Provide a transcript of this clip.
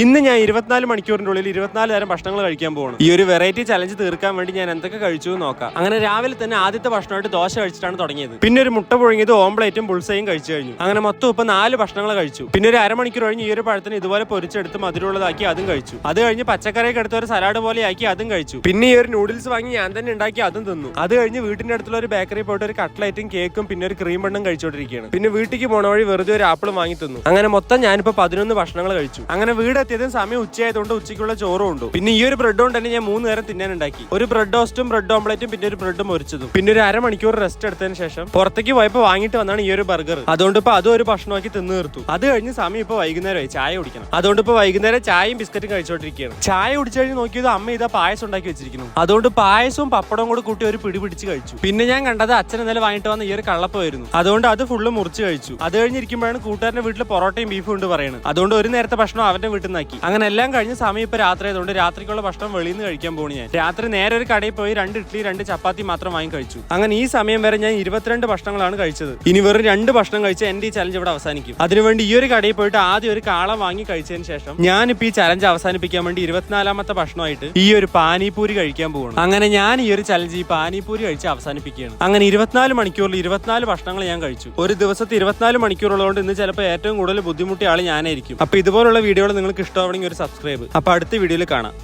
ഇന്ന് ഞാൻ ഇരുപത്തിനാല് മണിക്കൂറിന്റെ ഉള്ളിൽ ഇരുപത്തിനാല് തരം ഭക്ഷണങ്ങൾ കഴിക്കാൻ പോകണം ഈ ഒരു വെറൈറ്റി ചലഞ്ച് തീർക്കാൻ വേണ്ടി ഞാൻ എന്തൊക്കെ കഴിച്ചു എന്ന് നോക്കാം. അങ്ങനെ രാവിലെ തന്നെ ആദ്യത്തെ ഭക്ഷണമായിട്ട് ദോശ കഴിച്ചിട്ടാണ് തുടങ്ങിയത്. പിന്നെ ഒരു മുട്ട പുഴുങ്ങിയത് ഓംപ്ലേറ്റും പുൾസയും കഴിച്ചു കഴിഞ്ഞു. അങ്ങനെ മൊത്തം ഇപ്പൊ നാല് ഭക്ഷണങ്ങൾ കഴിച്ചു. പിന്നെ ഒരു അരമണിക്കൂർ കഴിഞ്ഞ് ഈ ഒരു പഴത്തിന് ഇതുപോലെ പൊരിച്ചെടുത്ത് മധുരമുള്ളതാക്കി അതും കഴിച്ചു. അത് കഴിഞ്ഞ് പച്ചക്കറിയൊക്കെ എടുത്ത് ഒരു സലാഡ് ആക്കി അതും കഴിച്ചു. പിന്നെ ഈ ഒരു നൂഡിൽസ് വാങ്ങി ഞാൻ തന്നെ ഉണ്ടാക്കി അതും തിന്നു. അത് കഴിഞ്ഞ് വീട്ടിന്റെ അടുത്തുള്ള ഒരു ബേക്കറി പോയിട്ട് ഒരു കട്ട്ലൈറ്റും കേക്കും പിന്നെ ഒരു ക്രീം ബണ്ണും കഴിച്ചോണ്ടിരിക്കുകയാണ് പിന്നെ വീട്ടിലേക്ക് പോണ വഴി വെറുതെ ഒരു ആപ്പിൾ വാങ്ങി തിന്നു. അങ്ങനെ മൊത്തം ഞാനിപ്പോ പതിനൊന്ന് ഭക്ഷണങ്ങൾ കഴിച്ചു. അങ്ങനെ വീടെത്തിയതും സമയം ഉച്ചയായതുകൊണ്ട് ഉച്ചയ്ക്കുള്ള ചോറും ഉണ്ട്. പിന്നെ ഈ ഒരു ബ്രെഡ് കൊണ്ട് തന്നെ ഞാൻ മൂന്ന് നേരം തിന്നാൻ ഉണ്ടാക്കി ഒരു ബ്രെഡ് ടോസ്റ്റും ബ്രെഡ് ഓംപ്ലേറ്റും പിന്നെ ഒരു ബ്രെഡ് മൊരിച്ചതും പിന്നെ ഒരു അരമണിക്കൂർ റെസ്റ്റ് എടുത്തതിന് ശേഷം പുറത്തേക്ക് പോയപ്പോൾ വാങ്ങിട്ട് വന്നാണ് ഈ ഒരു ബർഗർ. അതുകൊണ്ട് ഇപ്പൊ അതും ഒരു ഭക്ഷണമാക്കി തിന്നു തീർത്തു. അത് കഴിഞ്ഞ് സമയം ഇപ്പൊ വൈകുന്നേരമായി ചായ കുടിക്കണം. അതുകൊണ്ട് ഇപ്പൊ വൈകുന്നേരം ചായയും ബിസ്ക്കറ്റും കഴിച്ചോണ്ടിരിക്കുകയാണ്. ചായ കുടിച്ചു കഴിഞ്ഞ് നോക്കിയത് അമ്മ ഇതാ പായസം ഉണ്ടാക്കി വെച്ചിരിക്കുന്നു. അതുകൊണ്ട് പായസവും പപ്പടവും കൂടെ കൂട്ടി ഒരു പിടി പിടിച്ച് കഴിച്ചു. പിന്നെ ഞാൻ കണ്ടത് അച്ഛൻ ഇന്നലെ വാങ്ങിട്ട് വന്ന ഈ ഒരു കള്ളപ്പമായിരുന്നു. അതുകൊണ്ട് അത് ഫുള്ള് മുറിച്ച് കഴിച്ചു. അത് കഴിഞ്ഞിരിക്കുമ്പോഴാണ് കൂട്ടുകാരന്റെ വീട്ടിൽ പൊറോട്ടയും ബീഫും ഉണ്ട് പറയുന്നത് അതുകൊണ്ട് ഒരു നേരത്തെ ഭക്ഷണം അവന്റെ വീട്ടിൽ നിന്നാക്കി. അങ്ങനെ എല്ലാം കഴിഞ്ഞ സമയം ഇപ്പൊ രാത്രി ആയതുകൊണ്ട് രാത്രിക്കുള്ള ഭക്ഷണം വെളിയിൽ നിന്ന് കഴിക്കാൻ പോണി ഞാൻ. രാത്രി നേരെ ഒരു കടയിൽ പോയി രണ്ട് ഇഡ്ഡലി രണ്ട് ചപ്പാത്തി മാത്രം വാങ്ങി കഴിച്ചു. അങ്ങനെ ഈ സമയം വരെ ഞാൻ ഇരുപത്തിരണ്ട് ഭക്ഷണങ്ങളാണ് കഴിച്ചത്. ഇനി വെറും രണ്ട് ഭക്ഷണം കഴിച്ച് എന്റെ ഈ ചലഞ്ച് ഇവിടെ അവസാനിക്കും. അതിനുവേണ്ടി ഈ ഒരു കടയിൽ പോയിട്ട് ആദ്യം ഒരു കാളം വാങ്ങി കഴിച്ചതിന് ശേഷം ഞാനിപ്പോ ഈ ചലഞ്ച് അവസാനിപ്പിക്കാൻ വേണ്ടി ഇരുപത്തിനാലാമത്തെ ഭക്ഷണമായിട്ട് ഈ ഒരു പാനിപൂരി കഴിക്കാൻ പോകണം അങ്ങനെ ഞാൻ ഈ ഒരു ചലഞ്ച് ഈ പാനിപൂരി കഴിച്ച് അവസാനിപ്പിക്കുകയാണ്. അങ്ങനെ ഇരുപത്തിനാല് മണിക്കൂറിൽ ഇരുപത്തിനാല് ഭക്ഷണങ്ങൾ ഞാൻ കഴിച്ചു. ഒരു ദിവസത്തെ ഇരുപത്തിനാല് മണിക്കൂറുള്ളതുകൊണ്ട് ഇന്ന് ചിലപ്പോൾ ഏറ്റവും കൂടുതൽ ബുദ്ധിമുട്ടിയ ആൾ ഞാനായിരിക്കും. അപ്പൊ ഇതുപോലുള്ള വീഡിയോകൾ നിങ്ങൾക്ക് ഇഷ്ടമാവണമെങ്കിൽ ഒരു സബ്സ്ക്രൈബ് അപ്പൊ അടുത്ത വീഡിയോയിൽ കാണാം.